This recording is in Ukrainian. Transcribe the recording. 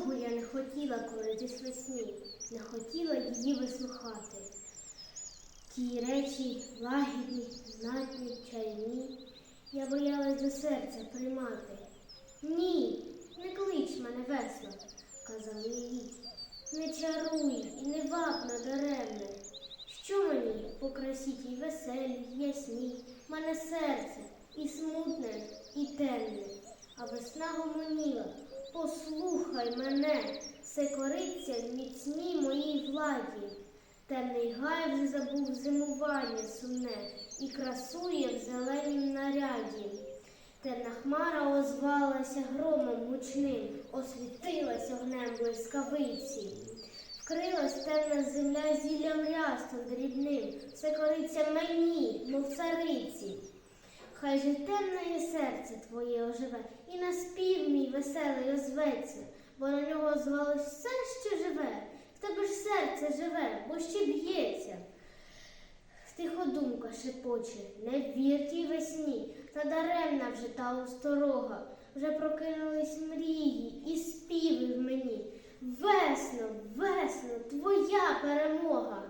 довго я не хотіла коритись весні, не хотіла її вислухати. Ті речі лагідні, знатні, чарівні, я боялась до серця приймати. Ні, не клич мене весело, казав її. Не чаруй і не ваб надаремне. Що мені по красі тій веселій, ясній, мене серце і смутне, і темне, а весна гомоніла, послухай мене, все кориться в міцній моїй владі. Темний гай вже забув зимування сумне і красує в зеленім наряді. Темна хмара озвалася громом гучним, освітилась огнем блискавиці. Вкрилась темна земля зіллям рястом дрібним, все кориться мені, мов цариці. Хай же темне серце твоє оживе, і на спів мій веселий озветься, бо на нього звалось все, що живе, в тебе ж серце живе, бо ще б'ється. Тихо думка шепоче, не вір тій весні, та даремна вже та осторога, вже прокинулись мрії і співи в мені. Весно, весно, твоя перемога.